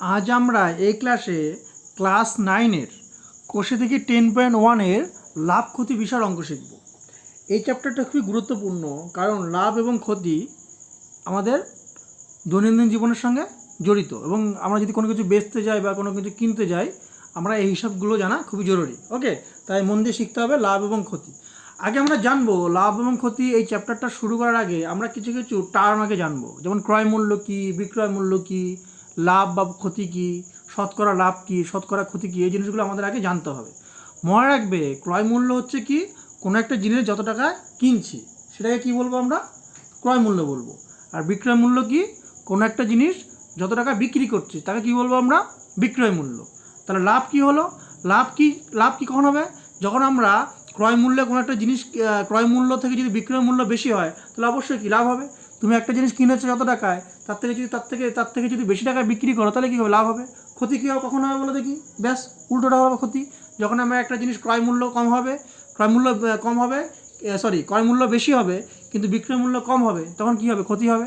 আজ আমরা এই ক্লাসে ক্লাস নাইনের কোষে থেকে টেন পয়েন্ট ওয়ানের লাভ, ক্ষতি, বিষয়ের অঙ্ক শিখব। এই চ্যাপ্টারটা খুবই গুরুত্বপূর্ণ কারণ লাভ এবং ক্ষতি আমাদের দৈনন্দিন জীবনের সঙ্গে জড়িত এবং আমরা যদি কোনো কিছু বেচতে যাই বা কোনো কিছু কিনতে যাই, আমরা এই হিসাবগুলো জানা খুবই জরুরি। ওকে তাই মন দিয়ে শিখতে হবে লাভ এবং ক্ষতি। আগে আমরা জানব লাভ এবং ক্ষতি এই চ্যাপ্টারটা শুরু করার আগে আমরা কিছু কিছু টার্ম আগে জানব। যেমন ক্রয় মূল্য কী, বিক্রয় মূল্য কী লাভ বা ক্ষতি কী? শতকরা লাভ কী? শতকরা ক্ষতি কী? এই জিনিসগুলো আমাদের আগে জানতে হবে। মনে রাখবে, ক্রয় মূল্য হচ্ছে কি? কোনো একটা জিনিস যত টাকায় কিনছি, সেটাকে কি বলব আমরা? ক্রয় মূল্য বলব। আর বিক্রয় মূল্য কি? কোনো একটা জিনিস যত টাকা বিক্রি করছি, তাকে কি বলব আমরা? বিক্রয় মূল্য। তাহলে লাভ কি হলো? লাভ কি লাভ কি কখন হবে? যখন আমরা ক্রয় মূল্যে কোনো একটা জিনিস ক্রয় মূল্য থেকে যদি বিক্রয় মূল্য বেশি হয়, তাহলে অবশ্যই কি লাভ হবে? তুমি একটা জিনিস কিনেছো যত টাকায় তার থেকে যদি তার থেকে তার থেকে যদি বেশি টাকায় বিক্রি করো, তাহলে কী হবে? লাভ হবে। ক্ষতি কী হবে? কখন হবে বলো দেখি? ব্যাস, উল্টোটা হবে ক্ষতি। যখন আমার একটা জিনিস ক্রয় মূল্য কম হবে, ক্রয় মূল্য কম হবে সরি ক্রয় মূল্য বেশি হবে, কিন্তু বিক্রয় মূল্য কম হবে, তখন কী হবে? ক্ষতি হবে।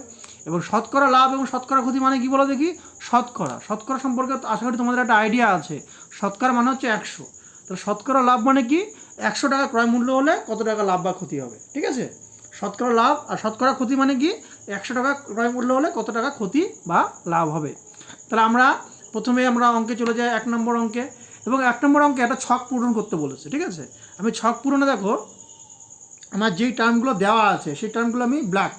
এবং শতকরা লাভ এবং শতকরা ক্ষতি মানে কি বলো দেখি? শতকরা। শতকরা সম্পর্কে আশা করি তোমাদের একটা আইডিয়া আছে। শতকরা মানে হচ্ছে একশো। তাহলে শতকরা লাভ মানে কি? একশো টাকা ক্রয় মূল্য হলে কত টাকা লাভ বা ক্ষতি হবে? ঠিক আছে? শতকরা লাভ আর শতকরা ক্ষতি মানে কি? একশো টাকা ক্রয় মূল্য হলে কত টাকা ক্ষতি বা লাভ হবে? তাহলে আমরা প্রথমে আমরা অঙ্কে চলে যাই এক নম্বর অঙ্কে। এবং এক নম্বর অঙ্কে একটা ছক পূরণ করতে বলেছে, ঠিক আছে? আমি ছক পূরণে দেখো, আমার যেই টার্মগুলো দেওয়া আছে, সেই টার্মগুলো আমি ব্ল্যাক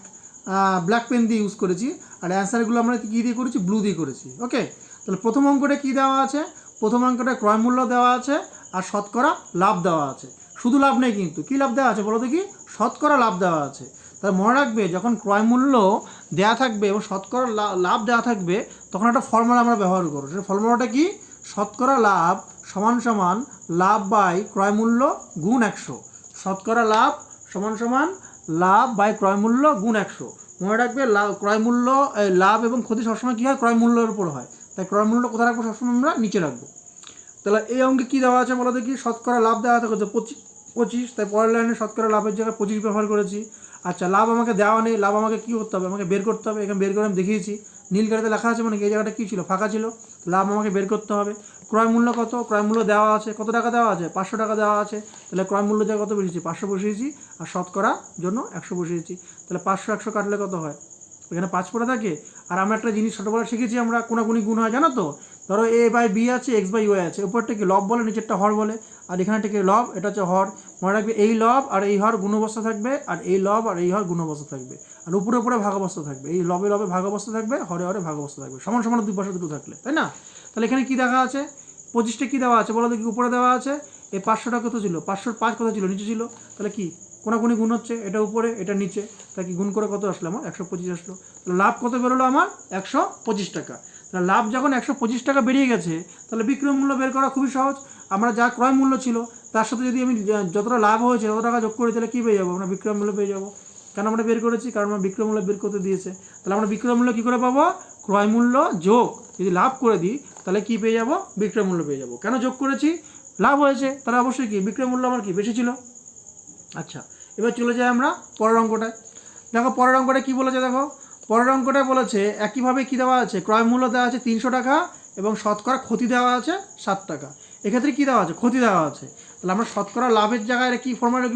ব্ল্যাক পেন দিয়ে ইউজ করেছি। আর অ্যান্সারগুলো আমরা কী দিয়ে করেছি? ব্লু দিয়ে করেছি ওকে তাহলে প্রথম অঙ্কটা কী দেওয়া আছে? প্রথম অঙ্কটা ক্রয় মূল্য দেওয়া আছে আর শতকরা লাভ দেওয়া আছে। শুধু লাভ নেই কিন্তু, কী লাভ দেওয়া আছে বলো দেখি? শতকরা লাভ দেওয়া আছে। তাহলে মনে রাখবে, যখন ক্রয় মূল্য দেওয়া থাকবে এবং শতকরা লাভ দেওয়া থাকবে, তখন একটা ফর্মুলা আমরা ব্যবহার করব। সেই ফর্মুলাটা কি? শতকরা লাভ সমান সমান লাভ বাই ক্রয় মূল্য গুণ একশো। শতকরা লাভ সমান সমান লাভ বাই ক্রয় মূল্য গুণ একশো। মনে রাখবে লাভ ক্রয় মূল্য লাভ এবং ক্ষতি সবসময় কী হয়? ক্রয় মূল্যের উপর হয়। তাই ক্রয় মূল্য কোথায় রাখব? সবসময় আমরা নিচে রাখব। তাহলে এই অঙ্কে কী দেওয়া আছে বলো দেখি? শতকরা লাভ দেওয়া থাকে পঁচিশ পঁচিশ, তাই পরের লাইনে শতকরা লাভের জায়গায় পঁচিশ ব্যবহার করেছি। আচ্ছা লাভ আমাকে দেওয়া নেই, লাভ আমাকে কী করতে হবে? আমাকে বের করতে হবে, এখানে বের করে আমি দেখিয়েছি। নীল গাড়িতে লেখা আছে মানে এই জায়গাটা কী ছিল? ফাঁকা ছিল। লাভ আমাকে বের করতে হবে। ক্রয় মূল্য কত? ক্রয় মূল্য দেওয়া আছে। কত টাকা দেওয়া আছে? পাঁচশো টাকা দেওয়া আছে। তাহলে ক্রয় মূল্য দেওয়া কত বসিয়েছি? পাঁচশো বসিয়েছি আর শতকরা জন্য একশো বসিয়েছি। তাহলে পাঁচশো, একশো কাটলে কত হয়? এখানে পাঁচ পড়ে থাকে। আর আমরা একটা জিনিস ছোটোবেলা শিখেছি আমরা, কোনাকুনি গুণ হয়, জানো তো? ধরো এ বাই বি আছে এক্স বাই ওয়াই আছে, উপরটা কি লব বলে, নিচেরটা হর বলে, আর এখানে কি লব এটা হচ্ছে হর। মনে রাখবে এই লব আর এই হর গুণ অবস্থা থাকবে, আর এই লব আর এই হর গুণ অবস্থা থাকবে। আর উপরে উপরে ভাগ অবস্থা থাকবে। এই লবে লবে ভাগ অবস্থা থাকবে, হরে হরে ভাগ অবস্থা থাকবে। সমান সমান দুই পাশে দুটো থাকলে, তাই না? তাহলে এখানে কি দেখা আছে? পঁচিশটা কি দেওয়া আছে? বলো দেখি, উপরে দেওয়া আছে? এই পাঁচশোটা কত ছিল? পাঁচশোর পাঁচ কত ছিল? নিচে ছিল। তাহলে কি? কোনাকুনি গুণ হচ্ছে, এটা উপরে, এটা নিচে। তা কি গুণ করে কত আসলো আমার? একশো পঁচিশ আসলো। তাহলে লাভ কত বেরোলো আমার? একশো পঁচিশ টাকা। তাহলে লাভ যখন একশো পঁচিশ টাকা বেরিয়ে গেছে, তাহলে বিক্রয় মূল্য বের করা খুবই সহজ। আমরা যা ক্রয় মূল্য ছিল, তার সাথে যদি আমি যতটা লাভ হয়েছে তত টাকা যোগ করি, তাহলে কী পেয়ে যাব? আমরা বিক্রয় মূল্য পেয়ে যাব। কেন আমরা বের করেছি? কারণ আমরা বিক্রয় মূল্য বের করতে দিয়েছে। তাহলে আমরা বিক্রয় মূল্য কী করে পাবো? ক্রয় মূল্য যোগ। যদি লাভ করে দিই, তাহলে কী পেয়ে যাব? বিক্রয় মূল্য পেয়ে যাব। কেন যোগ করেছি? লাভ হয়েছে। তাহলে অবশ্যই কি? বিক্রয় মূল্য আমার কি? বেশি ছিল। আচ্ছা এবার চলে যাই আমরা পরের অঙ্কটায়। দেখো, পরের অঙ্কটা কী বলেছে দেখো? পরের অঙ্কটায় বলেছে, একইভাবে কী দেওয়া আছে? ক্রয় মূল্য দেওয়া আছে তিনশো টাকা এবং শতকরা ক্ষতি দেওয়া আছে সাত টাকা। এক্ষেত্রে কী দেওয়া আছে? ক্ষতি দেওয়া আছে। তাহলে আমরা শতকরা লাভের জায়গায় কী ফর্মুলা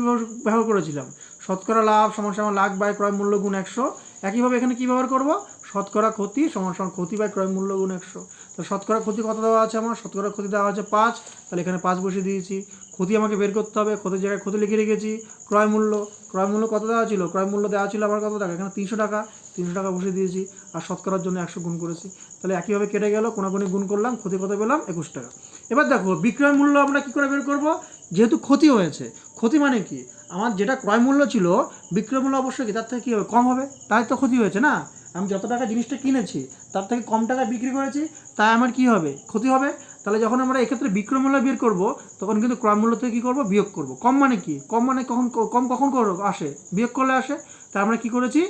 ব্যবহার করেছিলাম? শতকরা লাভ সমান সমান লাখ বাই ক্রয় মূল্য গুণ একশো। একইভাবে এখানে কী ব্যবহার করব? শতকরা ক্ষতি সমান সমান ক্ষতি বাই ক্রয় মূল্য গুণ একশো। তাহলে শতকরা ক্ষতি কত দেওয়া আছে আমার? শতকরা ক্ষতি দেওয়া আছে পাঁচ। তাহলে এখানে পাঁচ বসিয়ে দিয়েছি। ক্ষতি আমাকে বের করতে হবে। ক্ষতির জায়গায় ক্ষতি লিখে রেখেছি। ক্রয় মূল্য। ক্রয় মূল্য কত দেওয়া ছিল? ক্রয় মূল্য দেওয়া ছিল আমার কত টাকা? এখানে তিনশো টাকা। তিনশো টাকা বসিয়ে দিয়েছি আর শতকরার জন্য একশো গুণ করেছি। তাহলে একইভাবে কেটে গেল কোনাকুনি গুণ করলাম ক্ষতি কত পেলাম একুশ টাকা। এবার দেখো, বিক্রয় মূল্য আমরা কী করে বের করব? যেহেতু ক্ষতি হয়েছে। ক্ষতি মানে কি? আমার যেটা ক্রয় মূল্য ছিল, বিক্রয় মূল্য অবশ্যই তার থেকে কী হবে? কম হবে। তাই তো ক্ষতি হয়েছে না? আমি যত টাকা জিনিসটা কিনেছি, তার থেকে কম টাকা বিক্রি করেছি, তাই আমার কি হবে? ক্ষতি হবে? তাহলে যখন আমরা এক্ষেত্রে বিক্রয় মূল্য বের করব, তখন কিন্তু ক্রয় মূল্য থেকে কী করব? বিয়োগ করব। কম মানে কি? কম মানে কখন কম কখন আসে? বিয়োগ করলে আসে। তাই আমরা কী করেছি?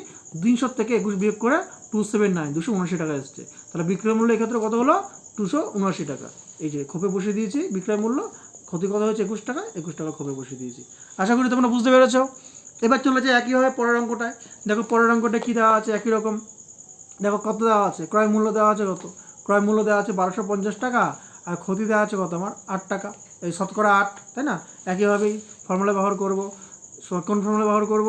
তিনশো থেকে একুশ বিয়োগ করে টু সেভেন নাইন দুশো উনআশি টাকা এসছে। তাহলে বিক্রয় মূল্য এক্ষেত্রে কত হলো? দুশো উনআশি টাকা। এই যে খোপে বসিয়ে দিয়েছি, বিক্রয় মূল্য। ক্ষতি কত হয়েছে? একুশ টাকা একুশ টাকা খোপে বসিয়ে দিয়েছি। আশা করি তোমরা বুঝতে পেরেছ। এবার চলে একইভাবে পরের অঙ্কটায়। দেখো, পরের অঙ্কটা কী দেওয়া আছে? একই রকম। দেখো কত দেওয়া আছে? ক্রয় মূল্য দেওয়া আছে কত? ক্রয় মূল্য দেওয়া আছে বারোশো পঞ্চাশ টাকা আর ক্ষতি দেওয়া আছে কত? আমার আট টাকা। এই শতকরা আট, তাই না? একইভাবেই ফর্মুলা ব্যবহার করব। কোন ফর্মুলা ব্যবহার করব?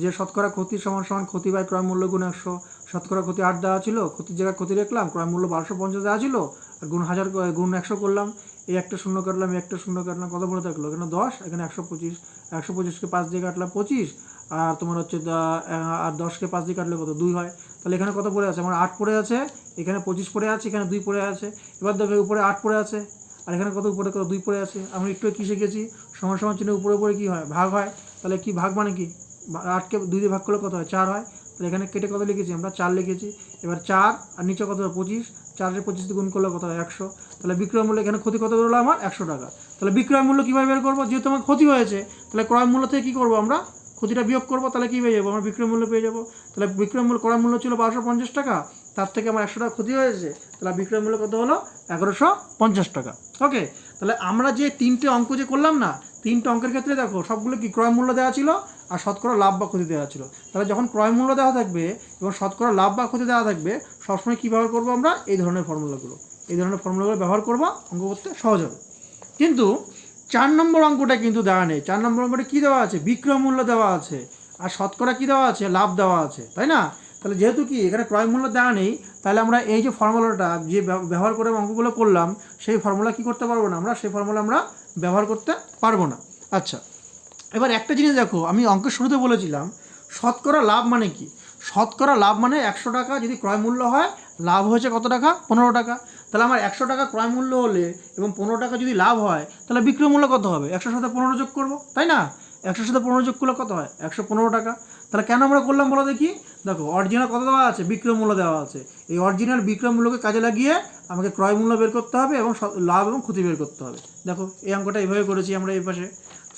যে শতকরা ক্ষতি সমান সমান ক্ষতি বাই ক্রয় মূল্য গুণ একশো। শতকরা ক্ষতি আট দেওয়া ছিল, ক্ষতির জায়গায় ক্ষতি রাখলাম, ক্রয় মূল্য বারোশো পঞ্চাশ দেওয়া ছিল, আর গুণ হাজার, গুণ একশো করলাম। এই একটা শূন্য কাটলাম, এই একটা শূন্য কাটলাম, কত পড়ে থাকল? এখানে দশ, এখানে একশো পঁচিশ, একশো পঁচিশকে পাঁচ দিয়ে কাটলাম পঁচিশ আর তোমার হচ্ছে আর দশকে পাঁচ দিয়ে কাটলে কত? দুই হয়। তাহলে এখানে কত পড়ে আছে? আমার আট পড়ে আছে, এখানে পঁচিশ পড়ে আছে, এখানে দুই পড়ে আছে। এবার দেখো উপরে আট পড়ে আছে, আর এখানে কত উপরে কত? দুই পড়ে আছে। আমরা একটু কী শিখেছি? সমান সমান চিহ্ন উপরে উপরে কী হয়? ভাগ হয়। তাহলে কি ভাগ মানে কি? আটকে দুই দিয়ে ভাগ করলে কত হয়? চার হয়। তাহলে এখানে কেটে কত লিখেছি আমরা? চার লিখেছি। এবার চার, আর নিচে কত পঁচিশ। চারের পঁচিশ গুণ করলে কত হয়? একশো। তাহলে বিক্রয় মূল্য, এখানে ক্ষতি কত বেরোলো আমার? একশো টাকা। তাহলে বিক্রয় মূল্য কীভাবে বের করব? যেহেতু আমার ক্ষতি হয়েছে, তাহলে ক্রয় মূল্য থেকে কী করব আমরা? ক্ষতিটা বিয়োগ করব, তাহলে কী পেয়ে যাব? আমরা বিক্রয় মূল্য পেয়ে যাব। তাহলে বিক্রয় মূল্য ক্রয় মূল্য ছিল বারোশো পঞ্চাশ টাকা, তার থেকে আমার একশো টাকা ক্ষতি হয়েছে, তাহলে বিক্রয় মূল্য কত হলো? এগারোশো পঞ্চাশ টাকা। ওকে তাহলে আমরা যে তিনটে অঙ্ক যে করলাম না, তিনটে অঙ্কের ক্ষেত্রে দেখো, সবগুলো কি ক্রয় মূল্য দেওয়া ছিল আর শতকরা লাভ বা ক্ষতি দেওয়া ছিল। তাহলে যখন ক্রয় মূল্য দেওয়া থাকবে এবং শতকরা লাভ বা ক্ষতি দেওয়া থাকবে, সবসময় কী ব্যবহার করব আমরা? এই ধরনের ফর্মুলাগুলো এই ধরনের ফর্মুলাগুলো ব্যবহার করব, অঙ্ক করতে সহজ হবে। কিন্তু চার নম্বর অঙ্কটা কিন্তু দেওয়া নেই। চার নম্বর অঙ্কটা কী দেওয়া আছে? বিক্রয় মূল্য দেওয়া আছে। আর শতকরা কী দেওয়া আছে? লাভ দেওয়া আছে। তাই না? তাহলে যেহেতু কি এখানে ক্রয় মূল্য দেওয়া নেই, তাহলে আমরা এই যে ফর্মুলাটা, যে ব্যবহার করে অঙ্কগুলো করলাম, সেই ফর্মুলা কি করতে পারব না আমরা? সেই ফর্মুলা আমরা ব্যবহার করতে পারব না। আচ্ছা এবার একটা জিনিস দেখো, আমি অঙ্কের শুরুতে বলেছিলাম, শতকরা লাভ মানে কি? শতকরা লাভ মানে একশো টাকা যদি ক্রয় মূল্য হয়, লাভ হয়েছে কত টাকা? পনেরো টাকা। তাহলে আমার একশো টাকা ক্রয় মূল্য হলে এবং পনেরো টাকা যদি লাভ হয়, তাহলে বিক্রয় মূল্য কত হবে? একশোর সাথে পনেরো যোগ করব, তাই না? একশোর সাথে পনেরো যোগ করলে কত হয়? একশো পনেরো টাকা। তাহলে কেন আমরা করলাম বলো দেখি? দেখো অরিজিনাল কত দেওয়া আছে? বিক্রয় মূল্য দেওয়া আছে। এই অরিজিনাল বিক্রয় মূল্যকে কাজে লাগিয়ে আমাকে ক্রয় মূল্য বের করতে হবে এবং লাভ এবং ক্ষতি বের করতে হবে। দেখো, এই অঙ্কটা এইভাবে করেছি আমরা এই পাশে।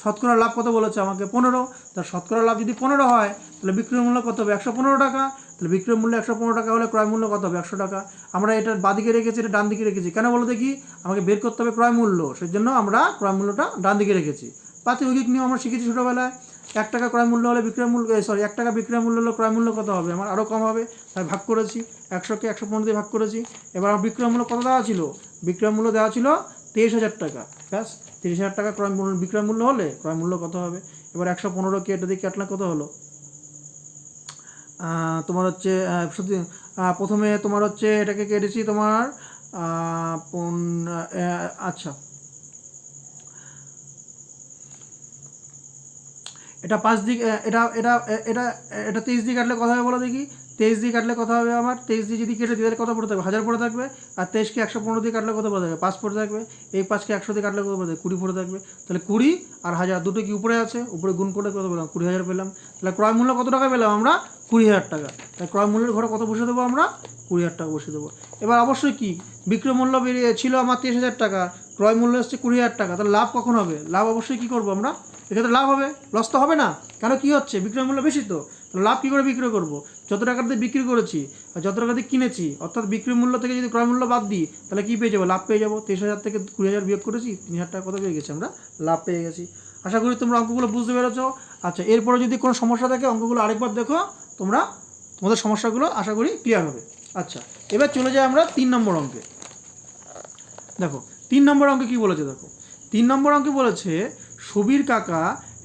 শতকরা লাভ কত বলেছে আমাকে পনেরো? তার শতকরা লাভ যদি পনেরো হয়, তাহলে বিক্রয় মূল্য কত হবে? একশো পনেরো টাকা। তাহলে বিক্রয় মূল্য একশো পনেরো টাকা হলে ক্রয় মূল্য কত হবে? একশো টাকা। আমরা এটা বাদিকে রেখেছি, এটা ডান দিকে রেখেছি। কেন বলো দেখি? আমাকে বের করতে হবে ক্রয় মূল্য। সেই জন্য আমরা ক্রয় মূল্যটা ডান দিকে রেখেছি। প্রাতিযোগিক নিয়ম আমরা শিখেছি ছোটোবেলায়। এক টাকা ক্রয় মূল্য হলে বিক্রয় মূল্য সরি এক টাকা বিক্রয় মূল্য হলে ক্রয় মূল্য কত হবে? আমার আরও কম হবে। তাই ভাগ করেছি। একশোকে একশো পনেরো দিয়ে ভাগ করেছি। এবার আমার বিক্রয় মূল্য কত দেওয়া ছিল? বিক্রয় মূল্য দেওয়া ছিল তেইশ হাজার টাকা। ব্যাস। তিরিশ হাজার টাকা ক্রয় মূল্য, বিক্রয় মূল্য হলে ক্রয় মূল্য কত হবে? এবার একশো পনেরো কে এটা দিয়ে কাটলে কত হলো? তোমার হচ্ছে প্রথমে তোমার হচ্ছে এটাকে কেটেছি তোমার আচ্ছা। এটা পাঁচ দিক এটা এটা এটা এটা তেইশ দিক কাটলে কথা বলো দেখি? তেইশ দিয়ে কাটলে কথা হবে আমার? তেইশ দিয়ে যদি কেটে তাহলে কত পড়ে থাকবে? হাজার পড়ে থাকবে। আর তেইশকে একশো পনেরো দিয়ে কাটলে কত পড়ে থাকবে? পাঁচ পড়ে থাকবে। এই পাঁচকে একশো দিয়ে কাটলে কত পড়ে থাকবে? কুড়ি পড়ে থাকবে। তাহলে কুড়ি আর হাজার দুটো কি উপরে আছে? উপরে গুণ করে কত পেলাম? কুড়ি হাজার পেলাম। তাহলে ক্রয় মূল্য কত টাকা পেলাম আমরা? কুড়ি হাজার টাকা। তাহলে ক্রয় মূল্যের ঘরে কত বসে দেবো আমরা? কুড়ি হাজার টাকা বসে দেবো। এবার অবশ্যই কি? বিক্রয় মূল্য বেরিয়ে ছিল আমার তেইশ হাজার টাকা। ক্রয় মূল্য এসছে কুড়ি হাজার টাকা। তাহলে লাভ কখন হবে? লাভ অবশ্যই কী করব আমরা? এক্ষেত্রে লাভ হবে। লস তো হবে না। কেন? কী হচ্ছে? বিক্রয় মূল্য বেশি তো। লাভ কী করে বিক্রি করব? যত টাকা দিয়ে বিক্রি করেছি আর যত টাকা দিয়ে কিনেছি, অর্থাৎ বিক্রি মূল্য থেকে যদি ক্রয় মূল্য বাদ দিই, তাহলে কী পেয়ে যাব? লাভ পেয়ে যাব। তেইশ হাজার থেকে কুড়ি হাজার বিয়োগ করেছি, তিন হাজার টাকা কত পেয়ে গেছি আমরা? লাভ পেয়ে গেছি। আশা করি তোমরা অঙ্কগুলো বুঝতে পেরেছ। আচ্ছা এরপরে যদি কোনো সমস্যা থাকে, অঙ্কগুলো আরেকবার দেখো, তোমরা তোমাদের সমস্যাগুলো আশা করি ক্লিয়ার হবে। আচ্ছা এবার চলে যাই আমরা তিন নম্বর অঙ্কে। দেখো, তিন নম্বর অঙ্কে কি বলেছে দেখো? তিন নম্বর অঙ্কে বলেছে, সুবীর কাকা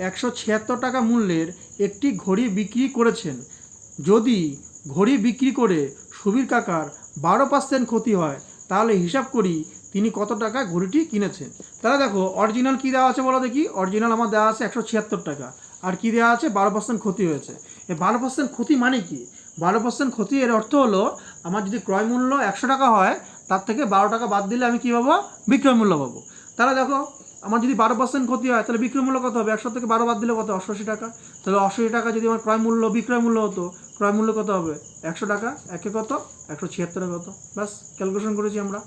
একশো ছিয়াত্তর টাকা মূল্যের একটি ঘড়ি বিক্রি করেছেন। যদি ঘড়ি বিক্রি করে সুবীর কাকার বারো পার্সেন্ট ক্ষতি হয়, তাহলে হিসাব করি তিনি কত টাকা ঘড়িটি কিনেছেন। তাহলে দেখো অরিজিনাল কী দেওয়া আছে বলো দেখি? অরিজিনাল আমার দেওয়া আছে একশো ছিয়াত্তর টাকা। আর কী দেওয়া আছে? বারো পার্সেন্ট ক্ষতি হয়েছে। এই বারো পার্সেন্ট ক্ষতি মানে কি? বারো পার্সেন্ট ক্ষতি এর অর্থ হলো, আমার যদি ক্রয় মূল্য একশো টাকা হয়, তার থেকে বারো টাকা বাদ দিলে আমি কী পাবো? বিক্রয় মূল্য পাবো। তাহলে দেখো আমার যদি বারো পার্সেন্ট ক্ষতি হয়, তাহলে বিক্রয় মূল্য কত হবে? একশো থেকে বারো বাদ দিলে কত? অষ্টআশি টাকা। তাহলে অষ্টআশি টাকা যদি আমার ক্রয় মূল্য, বিক্রয় মূল্য হতো, ক্রয় মূল্য কত হবে? একশো টাকা। একে কত? একশো ছিয়াত্তরে কত? ব্যাস ক্যালকুলেশন করেছি আমরা।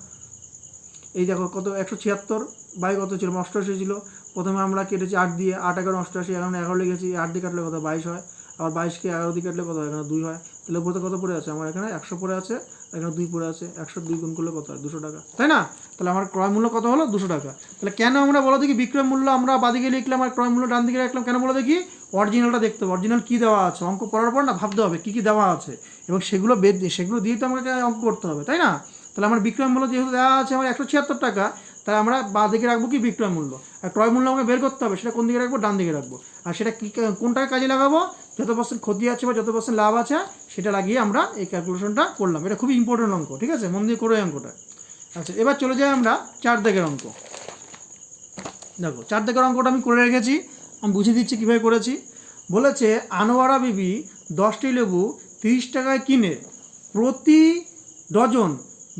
এই দেখো কত? একশো ছিয়াত্তর বাই কত ছিল? অষ্টআশি ছিল। প্রথমে আমরা কেটেছি আট দিয়ে, আট এগারো, অষ্টআশি, এখন এগারো লিখেছি, আট দিয়ে কাটলে কত? বাইশ হয়। আবার বাইশকে এগারো দিয়ে কাটলে কত হয়? এখানে দুই হয়। তাহলে উপরে কত পড়ে আছে? আমার এখানে একশো পড়ে আছে এখানে দুই পড়ে আছে। একশো দুই গুণ করলে কত হয়? দুশো টাকা। তাই না? তাহলে আমার ক্রয় মূল্য কত হলো? দুশো টাকা। তাহলে কেন আমরা বলো দেখি বিক্রয় মূল্য আমরা বাদিকে লিখলাম আর ক্রয় মূল্য ডান দিকে রাখলাম, কেন বলো দেখি? অরিজিনালটা দেখতে হবে। অরিজিনাল কী দেওয়া আছে? অঙ্ক করার পর না ভাবতে হবে কী কী দেওয়া আছে। এবং সেগুলো বের দিয়ে, সেগুলো দিয়ে তো আমাকে অঙ্ক করতে হবে, তাই না? তাহলে আমার বিক্রয় মূল্য যেহেতু দেওয়া আছে আমার একশো ছিয়াত্তর টাকা, তাহলে আমরা বা দিকে রাখব কি বিক্রয় মূল্য? আর ক্রয় মূল্য আমাকে বের করতে হবে, সেটা কোন দিকে রাখব? ডান দিকে রাখব। আর সেটা কি, কোনটাকে কাজে লাগাবো? যত পার্সেন্ট ক্ষতি আছে বা যত পার্সেন্ট লাভ আছে, সেটা লাগিয়ে আমরা এই ক্যালকুলেশনটা করলাম। এটা খুবই ইম্পর্টেন্ট অঙ্ক, ঠিক আছে? মন দিয়ে করো এই অঙ্কটা। আচ্ছা এবার চলে যাই আমরা চার দিকের অঙ্ক। দেখো চার দিকের অঙ্কটা আমি করে রেখেছি, আমি বুঝিয়ে দিচ্ছি কীভাবে করেছি। বলেছে, আনোয়ারা বিবি দশটি লেবু তিরিশ টাকায় কিনে প্রতি ডজন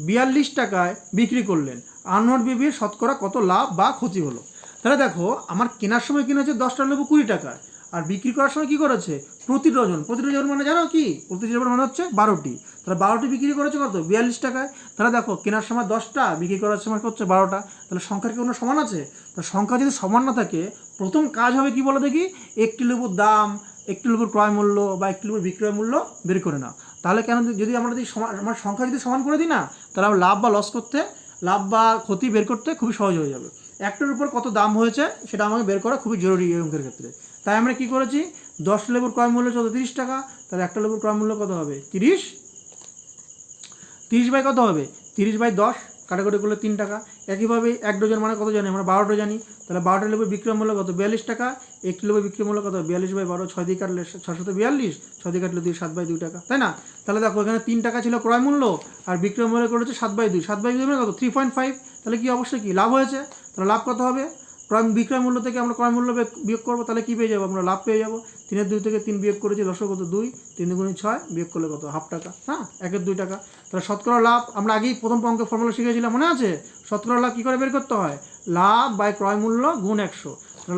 বিয়াল্লিশ টাকায় বিক্রি করলেন। আনোয়ার বিবির শতকরা কত লাভ বা ক্ষতি হলো? তাহলে দেখো, আমার কেনার সময় কিনেছে দশটা লেবু কুড়ি টাকায়। আর বিক্রি করার সময় কী করেছে? প্রতি ডজন। প্রতি ডজন মানে জানো কি? প্রতি ডজন মানে হচ্ছে বারোটি। তাহলে বারোটি বিক্রি করেছে কত? বিয়াল্লিশ টাকায়। তাহলে দেখো, কেনার সময় দশটা, বিক্রি করার সময় হচ্ছে বারোটা। তাহলে সংখ্যার কি কোনো সমান আছে? তাহলে সংখ্যা যদি সমান না থাকে, প্রথম কাজ হবে কি বলো দেখি? একটি লেবুর দাম, একটি লেবুর ক্রয় মূল্য বা একটি লেবুর বিক্রয় মূল্য বের করে নাও। তাহলে কেন যদি আমরা যদি সমান আমার সংখ্যা যদি সমান করে দিই না, তাহলে আমার লাভ বা লস করতে, লাভ বা ক্ষতি বের করতে খুবই সহজ হয়ে যাবে। একটার উপর কত দাম হয়েছে, সেটা আমাকে বের করা খুবই জরুরি এই অঙ্কের ক্ষেত্রে। তাই আমরা কি করেছি? দশ লেবুর ক্রয় মূল্য চোদ্দ, তিরিশ টাকা। তাহলে একটা লেবুর ক্রয় মূল্য কত হবে? তিরিশ। তিরিশ বাই কত হবে? তিরিশ বাই দশ কাটাকুটি করলে তিন টাকা। একইভাবে এক ডজন মানে কত জানি? আমরা বারোটা জানি। তাহলে বারোটা লেবুর বিক্রয় মূল্য কত? বিয়াল্লিশ টাকা। একটি লেবুর বিক্রয় মূল্য কত? বিয়াল্লিশ বাই বারো, ছয় দিয়ে কাটলে ছশত বিয়াল্লিশ। ছয় দিয়ে কাটলে দুই, সাত বাই দুই টাকা। তাই না? তাহলে দেখো, এখানে তিন টাকা ছিল ক্রয় মূল্য, আর বিক্রয় মূল্য করেছে সাত বাই দুই। সাত বাই দুই মানে কত? থ্রি পয়েন্ট ফাইভ তাহলে কি? অবশ্যই কি? লাভ হয়েছে। তাহলে লাভ কত হবে? ক্রয় বিক্রয় মূল্য থেকে আমরা ক্রয় মূল্য বিয়োগ করব, তাহলে কী পেয়ে যাব? আমরা লাভ পেয়ে যাব। তিনের দুই থেকে তিন বিয়োগ করেছি দশ কত? দুই। তিন দুগুণি ছয়, বিয়োগ করলে কত? হাফ টাকা। হ্যাঁ একের দুই টাকা। তাহলে শতকরা লাভ, আমরা আগেই প্রথম অঙ্কের ফর্মুলা শিখেছিলাম, মনে আছে? শতকরা লাভ কী করে বের করতে হয়? লাভ বাই ক্রয় মূল্য গুণ একশো।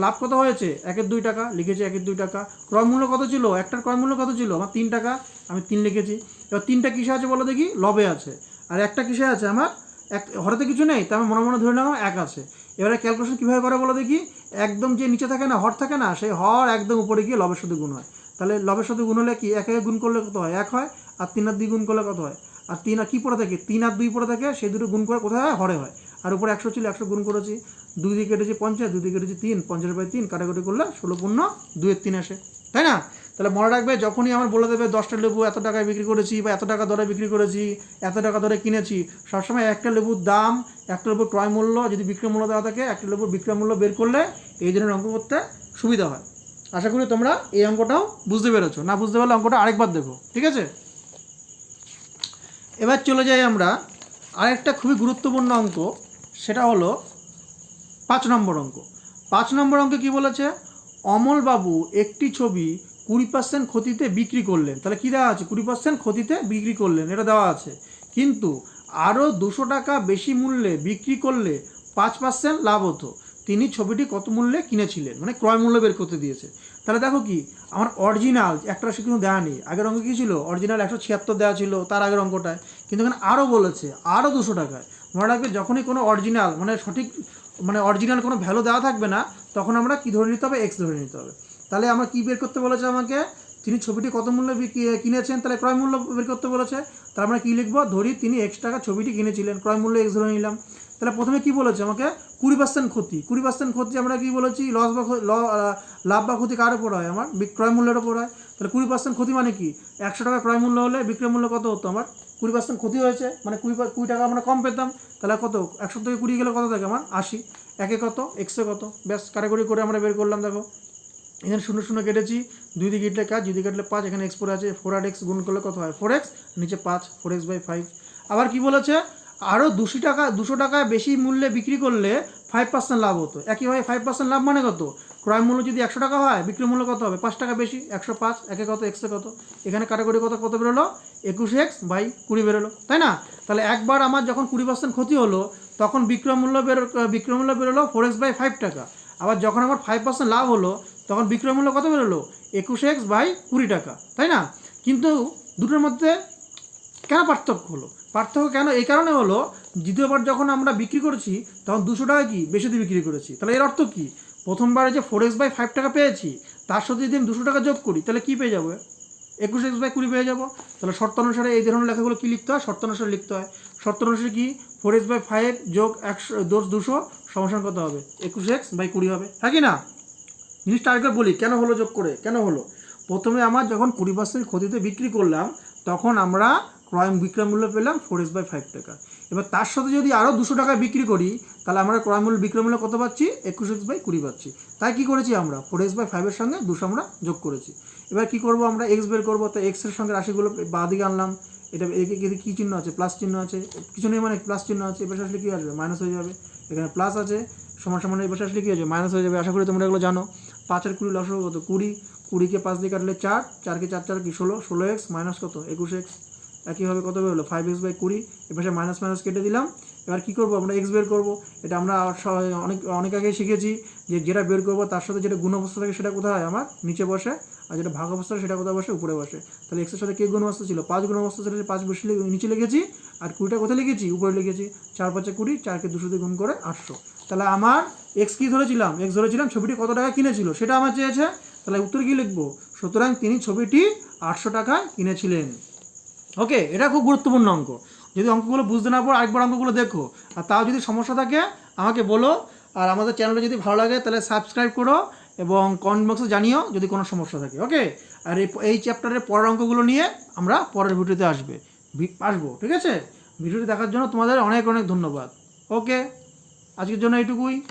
লাভ কত হয়েছে? একের দুই টাকা, লিখেছি একের দুই টাকা। ক্রয় মূল্য কত ছিল? একটার ক্রয় মূল্য কত ছিল? আমার তিন টাকা, আমি তিন লিখেছি। এবার তিনটা কিসে আছে বলো দেখি? লবে আছে। আর একটা কিসে আছে? আমার এক হরেতে কিছু নেই তা আমি মনে মনে ধরে নিলাম এক আছে। এবারে ক্যালকুলেশন কীভাবে করে বলো দেখি? একদম যে নিচে থাকে না, হর থাকে না, সেই হর একদম উপরে গিয়ে লবের সাথে গুণ হয়। তাহলে লবের সাথে গুণ হলে কি? এক একে গুণ করলে কত হয়? এক হয়, আর তিন আর দুই গুণ করলে কত হয়? আর তিন আর কী পড়ে থাকে? তিন আর দুই পড়ে থাকে, সেই দুটো গুণ করে কোথায় হয়? হরে হয়। আর উপরে একশো ছিল, একশো গুণ করেছি। দুই দিকে কেটেছি পঞ্চাশ, দুই দিকে কেটেছি তিন, পঞ্চাশ বাই তিন কাটাকুটি করলে ষোলো পূর্ণ দুইয়ের তিন আসে। তাই না? তাহলে মনে রাখবে যখনই আমার বলে দেবে দশটা লেবু এত টাকায় বিক্রি করেছি বা এত টাকা দরে বিক্রি করেছি, এত টাকা দরে কিনেছি, সবসময় একটা লেবুর দাম, একটা লেবুর ক্রয় মূল্য যদি বিক্রয় মূল্য দেওয়া থাকে, একটা লেবুর বিক্রয় মূল্য বের করলে এই ধরনের অঙ্ক করতে সুবিধা হয়। আশা করি তোমরা এই অঙ্কটাও বুঝতে পেরেছ। না বুঝতে পারলে অঙ্কটা আরেকবার দেখো, ঠিক আছে? এবার চলে যাই আমরা আরেকটা খুবই গুরুত্বপূর্ণ অঙ্ক, সেটা হলো পাঁচ নম্বর অঙ্ক। পাঁচ নম্বর অঙ্কে কি বলেছে? অমলবাবু একটি ছবি কুড়ি পার্সেন্ট ক্ষতিতে বিক্রি করলেন। তাহলে কী দেওয়া আছে? কুড়ি পার্সেন্ট ক্ষতিতে বিক্রি করলেন, এটা দেওয়া আছে। কিন্তু আরও দুশো টাকা বেশি মূল্যে বিক্রি করলে পাঁচ পার্সেন্ট লাভ হতো। তিনি ছবিটি কত মূল্যে কিনেছিলেন? মানে ক্রয় মূল্য বের করতে দিয়েছে। তাহলে দেখো কি, আমার অরিজিনাল একটা সে কিন্তু দেওয়া নেই আগের অঙ্ক কী ছিল? অরিজিনাল একশো ছিয়াত্তর দেওয়া ছিল তার আগের অঙ্কটায়। কিন্তু এখানে আরও বলেছে আরও দুশো টাকায়। মনে রাখবে, যখনই কোনো অরিজিনাল মানে সঠিক মানে অরিজিনাল কোনো ভ্যালু দেওয়া থাকবে না, তখন আমরা কী ধরে নিতে হবে? এক্স ধরে নিতে হবে। তাহলে আমরা কী বের করতে বলেছে আমাকে? তিনি ছবিটি কত মূল্যে কিনেছেন? তাহলে ক্রয় মূল্য বের করতে বলেছে। তাহলে আমরা কী লিখব? ধরি তিনি এক্স টাকা ছবিটি কিনেছিলেন, ক্রয় মূল্য এক্স ধরে নিলাম। তাহলে প্রথমে কি বলেছে আমাকে? কুড়ি পার্সেন্ট ক্ষতি। কুড়ি পার্সেন্ট ক্ষতি আমরা কি বলেছি? লস বা লাভ বা ক্ষতি কার উপর হয় আমার? বিক্রয় মূল্যের উপর হয়। তাহলে কুড়ি পার্সেন্ট ক্ষতি মানে কি? একশো টাকা ক্রয় মূল্য হলে বিক্রয় মূল্য কত হতো আমার? কুড়ি পার্সেন্ট ক্ষতি হয়েছে মানে কুড়ি কুড়ি টাকা আমরা কম পেতাম। তাহলে কত? একশো থেকে কুড়ি গেলে কত থাকে আমার? আশি। একে কত? এক্সে কত? ব্যাস কাটাকুটি করে আমরা বের করলাম, দেখো। এখানে শূন্য শূন্য কেটেছি, দুই দিকে কেটলে কাজ, দুই দিকে পাঁচ, এখানে এক্স পরে আছে ফোর আর এক্স গুণ করলে কত হয়? ফোর এক্স নিচে পাঁচ ফোর এক্স বাই ফাইভ আবার কি বলেছে? আরও দুশো টাকা, দুশো টাকায় বেশি মূল্যে বিক্রি করলে ফাইভ পার্সেন্ট লাভ হতো। একইভাবে ফাইভ পার্সেন্ট লাভ মানে কত? ক্রয় মূল্য যদি একশো টাকা হয়, বিক্রি মূল্য কত হবে? পাঁচ টাকা বেশি, একশো পাঁচ, একে কত এক্সে কত? এখানে কাটাকুটি কত কত বেরোলো? একুশ এক্স বাই কুড়ি বেরোলো, তাই না? তাহলে একবার আমার যখন কুড়ি পার্সেন্ট ক্ষতি হলো, তখন বিক্রয় মূল্য বেরো, বিক্রয় মূল্য বেরোলো ফোর এক্স বাই ফাইভ টাকা। আবার যখন আমার ফাইভ পার্সেন্ট লাভ হলো তখন বিক্রয় মূল্য কত বেরোলো? একুশ এক্স বাই কুড়ি টাকা, তাই না? কিন্তু দুটোর মধ্যে কেন পার্থক্য হলো? পার্থক্য কেন? এই কারণে হলো, দ্বিতীয়বার যখন আমরা বিক্রি করেছি, তখন দুশো টাকা কি? বেশি দিয়ে বিক্রি করেছি। তাহলে এর অর্থ কি? প্রথমবারে যে ফোর এক্স বাই ফাইভ টাকা পেয়েছি, তার সাথে যদি আমি দুশো টাকা যোগ করি, তাহলে কী পেয়ে যাব? একুশ এক্স বাই কুড়ি পেয়ে যাব। তাহলে শর্ত অনুসারে এই ধরনের লেখাগুলো কী লিখতে হয়? শর্ত অনুসারে লিখতে হয়। শর্ত অনুসারে কি? ফোর এক্স বাই ফাইভ যোগ একশো, দোষ দুশো সমাসান কত হবে? একুশ এক্স বাই কুড়ি হবে। হ্যাঁ কি না? জিনিসটা আরেকবার বলি, কেন হলো যোগ করে? কেন হলো? প্রথমে আমার যখন কুড়ি পার্সেন্ট ক্ষতিতে বিক্রি করলাম, তখন আমরা ক্রয় বিক্রয় মূল্য পেলাম ফোর এক্স বাই ফাইভ টাকা। এবার তার সাথে যদি আরও দুশো টাকায় বিক্রি করি, তাহলে আমরা ক্রয় মূল্য, বিক্রয় মূল্য কত পাচ্ছি? একুশ এক্স বাই কুড়ি পাচ্ছি। তাই কি করেছি আমরা? ফোর এক্স বাই ফাইভের সঙ্গে দুশো আমরা যোগ করেছি। এবার কি করব আমরা? এক্স বের করব, তো এক্সের সঙ্গে রাশিগুলো বা দিকে আনলাম। এটা এদিকে কী চিহ্ন আছে? প্লাস চিহ্ন আছে। কিছু নেই মানে প্লাস চিহ্ন আছে। এবার আসলে কী আসবে? মাইনাস হয়ে যাবে। এখানে প্লাস আছে। সমান সমান এবার আসলে কী আছে মাইনাস হয়ে যাবে। আশা করি তোমরা এগুলো জানো। পাঁচ আর কুড়ি লসক কত? কুড়ি। কুড়িকে পাঁচ দিয়ে কাটলে চার। চারকে চার চার কি? ষোলো। ষোলো এক্স মাইনাস কত? একুশ এক্স। একইভাবে কত বেরোলো? ফাইভ এক্স বাই কুড়ি। এপাশে মাইনাস মাইনাস কেটে দিলাম। এবার কী করব? আমরা এক্স বের করব। এটা আমরা অনেক অনেক আগেই শিখেছি যে যেটা বের করব তার সাথে যেটা গুণ অবস্থা থাকে সেটা কোথায় আমার নিচে বসে। আর যেটা ভাগ অবস্থা সেটা কোথায় বসে? উপরে বসে। তাহলে এক্সের সাথে কে গুণ অবস্থা ছিল? পাঁচ গুণ অবস্থা ছিল, পাঁচ বসে নিচে লিখেছি। আর কুড়িটা কোথায় লিখেছি? উপরে লিখেছি। চার পাঁচে কুড়ি, চারকে দুশো দিয়ে গুণ করে আটশো। তাহলে আমার এক্স কী ধরেছিলাম? এক্স ধরেছিলাম ছবিটি কত টাকা কিনেছিল? সেটা আমার চেয়েছে তাহলে উত্তর কী লিখব? সুতরাং তিনি ছবিটি আটশো টাকায় কিনেছিলেন। ওকে, এটা খুব গুরুত্বপূর্ণ অঙ্ক। যদি অঙ্কগুলো বুঝতে না পারো, আরেকবার অঙ্কগুলো দেখো। আর তাও যদি সমস্যা থাকে, আমাকে বলো। আর আমাদের চ্যানেলটা যদি ভালো লাগে, তাহলে সাবস্ক্রাইব করো এবং কমেন্ট বক্সে জানিও যদি কোনো সমস্যা থাকে। ওকে? আর এই চ্যাপ্টারের পরের অঙ্কগুলো নিয়ে আমরা পরের ভিডিওতে আসবে। আসব, ঠিক আছে? ভিডিওটি দেখার জন্য তোমাদের অনেক অনেক ধন্যবাদ। ওকে? আজকের জন্য এইটুকুই।